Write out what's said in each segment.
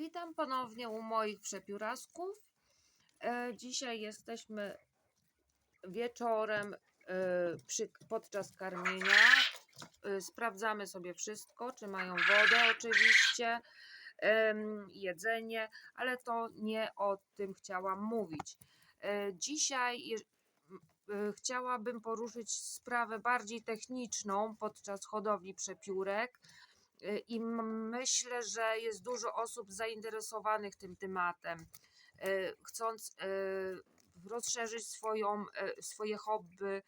Witam ponownie u moich przepiórasków. E, Dzisiaj jesteśmy wieczorem e, przy, podczas karmienia. E, Sprawdzamy sobie wszystko, czy mają wodę oczywiście, jedzenie, ale to nie o tym chciałam mówić. Dzisiaj chciałabym poruszyć sprawę bardziej techniczną podczas hodowli przepiórek. Y, I myślę, że jest dużo osób zainteresowanych tym tematem, y, chcąc y, rozszerzyć swoją, swoje hobby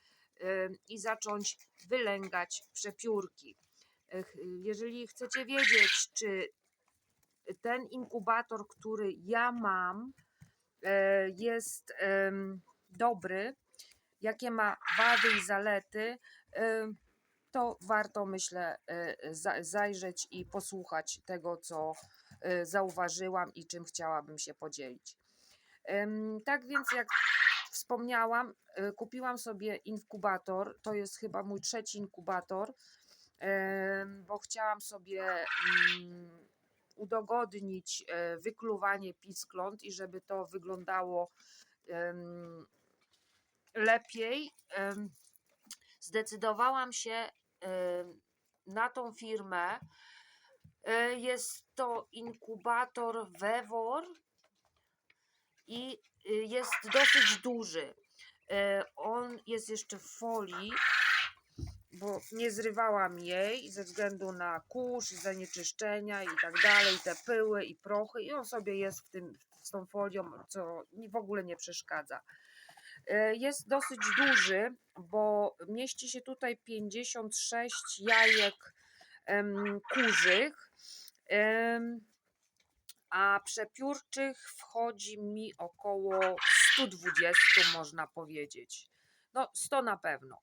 i zacząć wylęgać przepiórki. Jeżeli chcecie wiedzieć, czy ten inkubator, który ja mam, jest dobry, jakie ma wady i zalety, to warto, myślę, e, za- zajrzeć i posłuchać tego, co e, zauważyłam i czym chciałabym się podzielić. Tak więc, jak wspomniałam, kupiłam sobie inkubator. To jest chyba mój trzeci inkubator, bo chciałam sobie mm, udogodnić e, wykluwanie piskląt i żeby to wyglądało lepiej. Zdecydowałam się na tą firmę. E, Jest to inkubator Vevor i y, jest dosyć duży. On jest jeszcze w folii, bo nie zrywałam jej ze względu na kurz, zanieczyszczenia i tak dalej, te pyły i prochy i on sobie jest w tym, z tą folią, co w ogóle nie przeszkadza. E, Jest dosyć duży, bo mieści się tutaj 56 jajek kurzych, a przepiórczych wchodzi mi około 120, można powiedzieć. No, 100 na pewno,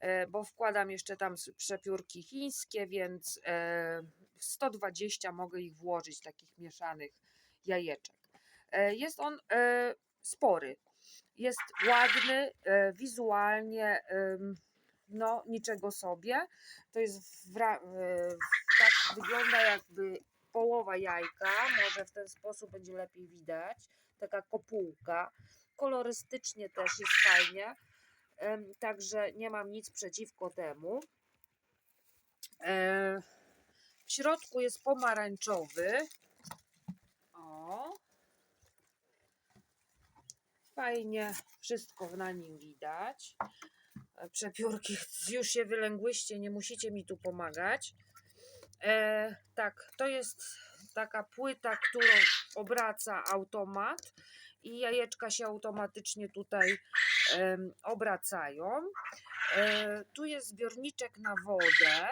e, bo wkładam jeszcze tam przepiórki chińskie, więc e, 120 mogę ich włożyć, takich mieszanych jajeczek. E, Jest on e, spory, jest ładny, e, wizualnie, no niczego sobie. To jest wra- e, tak wygląda jakby połowa jajka, może w ten sposób będzie lepiej widać, taka kopułka. Kolorystycznie też jest fajnie, także nie mam nic przeciwko temu. E, W środku jest pomarańczowy. O, fajnie wszystko na nim widać. E, Przepiórki już się wylęgłyście, nie musicie mi tu pomagać. E, tak, to jest taka płyta, którą obraca automat i jajeczka się automatycznie tutaj em, obracają. E, tu jest zbiorniczek na wodę,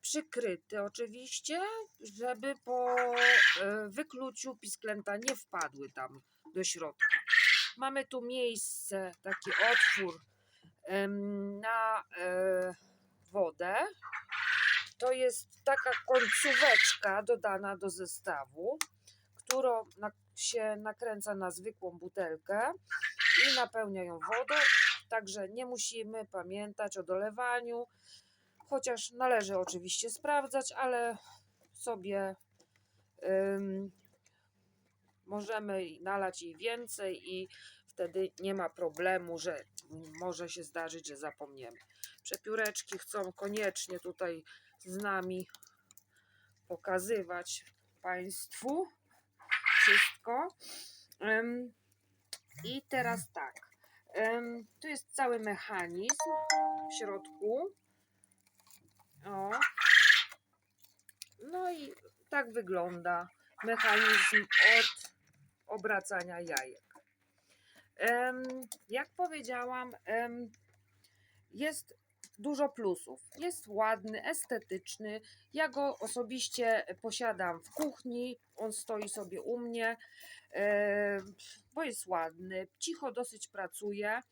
przykryty oczywiście, żeby po e, wykluciu pisklęta nie wpadły tam do środka. Mamy tu miejsce, taki otwór na e, wodę. To jest taka końcóweczka dodana do zestawu, którą się nakręca na zwykłą butelkę i napełnia ją wodą. Także nie musimy pamiętać o dolewaniu, chociaż należy oczywiście sprawdzać, ale sobie możemy nalać jej więcej i wtedy nie ma problemu, że może się zdarzyć, że zapomniemy. Przepióreczki chcą koniecznie tutaj z nami pokazywać Państwu wszystko. I teraz tak. Tu jest cały mechanizm w środku. O. No i tak wygląda mechanizm od obracania jajek. Jak powiedziałam, jest dużo plusów. Jest ładny, estetyczny. Ja go osobiście posiadam w kuchni. On stoi sobie u mnie, bo jest ładny. Cicho dosyć pracuje,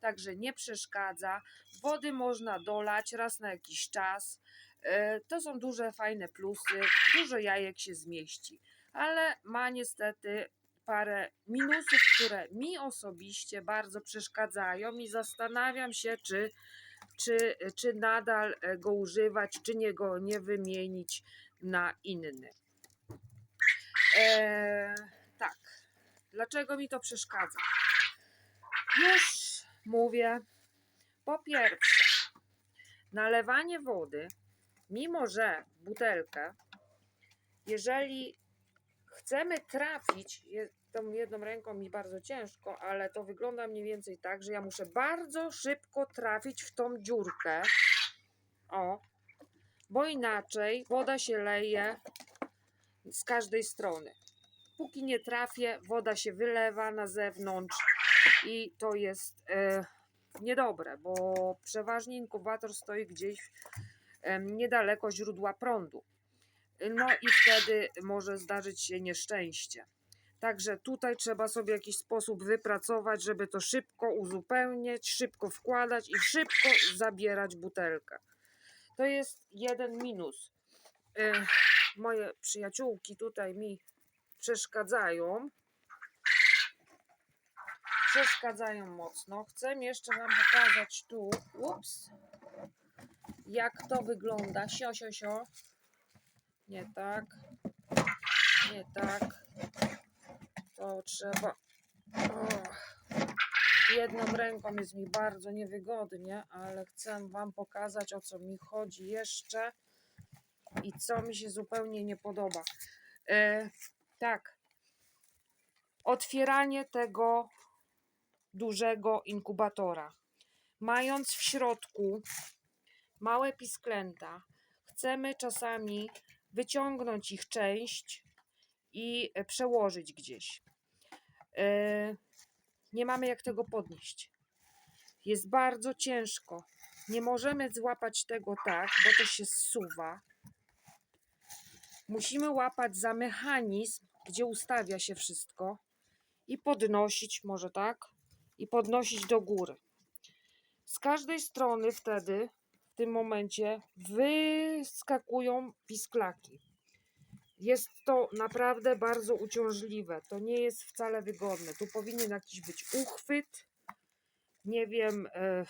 także nie przeszkadza. Wody można dolać raz na jakiś czas. E, To są duże, fajne plusy. Dużo jajek się zmieści, ale ma niestety parę minusów, które mi osobiście bardzo przeszkadzają i zastanawiam się, czy czy, czy nadal e, go używać, czy nie go nie wymienić na inny. E, tak. Dlaczego mi to przeszkadza? Już mówię. Po pierwsze, nalewanie wody, mimo że butelkę, jeżeli chcemy trafić, tą jedną ręką mi bardzo ciężko, ale to wygląda mniej więcej tak, że ja muszę bardzo szybko trafić w tą dziurkę. O, bo inaczej woda się leje z każdej strony. Póki nie trafię, woda się wylewa na zewnątrz i to jest e, niedobre, bo przeważnie inkubator stoi gdzieś em, niedaleko źródła prądu. No i wtedy może zdarzyć się nieszczęście. Także tutaj trzeba sobie jakiś sposób wypracować, żeby to szybko uzupełniać, szybko wkładać i szybko zabierać butelkę. To jest jeden minus. E, moje przyjaciółki tutaj mi przeszkadzają. Przeszkadzają mocno. Chcę jeszcze Wam pokazać tu, ups, jak to wygląda. Sio, sio, sio. Nie tak. Nie tak. To trzeba. O. Jedną ręką jest mi bardzo niewygodnie, ale chcę Wam pokazać o co mi chodzi jeszcze i co mi się zupełnie nie podoba. E, tak. Otwieranie tego dużego inkubatora. Mając w środku małe pisklęta, chcemy czasami wyciągnąć ich część i e, przełożyć gdzieś. E, Nie mamy jak tego podnieść. Jest bardzo ciężko. Nie możemy złapać tego tak, bo to się zsuwa. Musimy łapać za mechanizm, gdzie ustawia się wszystko i podnosić, może tak, i podnosić do góry. Z każdej strony wtedy, w tym momencie, wyskakują pisklaki. Jest to naprawdę bardzo uciążliwe. To nie jest wcale wygodne. Tu powinien jakiś być uchwyt. Nie wiem, e,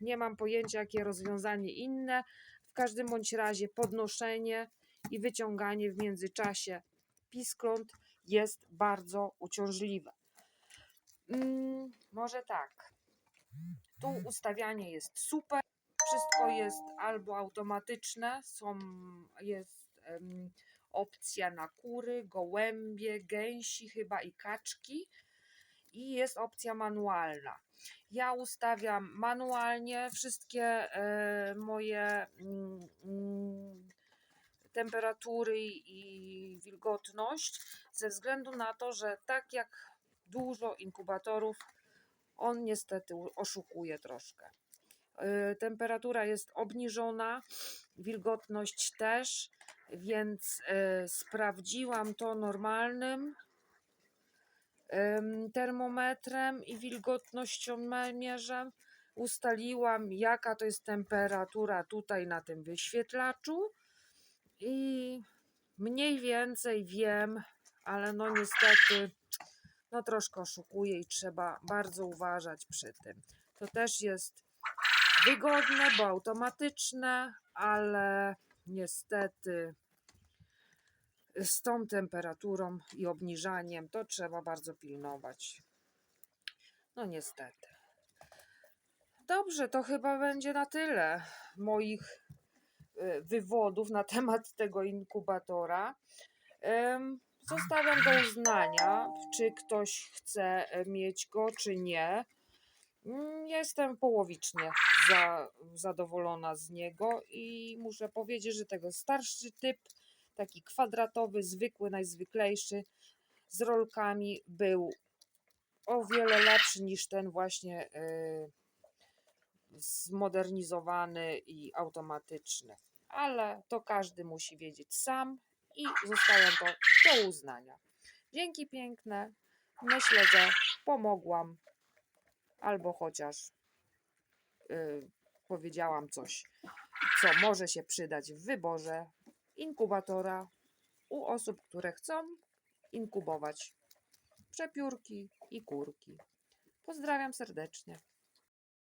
nie mam pojęcia, jakie rozwiązanie inne. W każdym bądź razie podnoszenie i wyciąganie w międzyczasie piskląt jest bardzo uciążliwe. Mm, może tak. Tu ustawianie jest super. Wszystko jest albo automatyczne, są, jest opcja na kury, gołębie, gęsi chyba i kaczki i jest opcja manualna. Ja ustawiam manualnie wszystkie e, moje mm, mm, temperatury i wilgotność ze względu na to, że tak jak dużo inkubatorów, on niestety oszukuje troszkę. Y, Temperatura jest obniżona, wilgotność też, więc y, sprawdziłam to normalnym ym, termometrem i wilgotnościomierzem. Ustaliłam, jaka to jest temperatura tutaj na tym wyświetlaczu i mniej więcej wiem, ale no niestety no troszkę oszukuje i trzeba bardzo uważać przy tym. To też jest wygodne, bo automatyczne, ale niestety z tą temperaturą i obniżaniem to trzeba bardzo pilnować. No niestety. Dobrze, to chyba będzie na tyle moich y, wywodów na temat tego inkubatora. Zostawiam do uznania, czy ktoś chce e, mieć go, czy nie. Mm, Jestem połowicznie za, zadowolona z niego i muszę powiedzieć, że tego starszy typ, taki kwadratowy, zwykły, najzwyklejszy, z rolkami był o wiele lepszy niż ten właśnie e, zmodernizowany i automatyczny. Ale to każdy musi wiedzieć sam i zostawiam to do uznania. Dzięki piękne. Myślę, że pomogłam albo chociaż y, powiedziałam coś, co może się przydać w wyborze inkubatora u osób, które chcą inkubować przepiórki i kurki. Pozdrawiam serdecznie.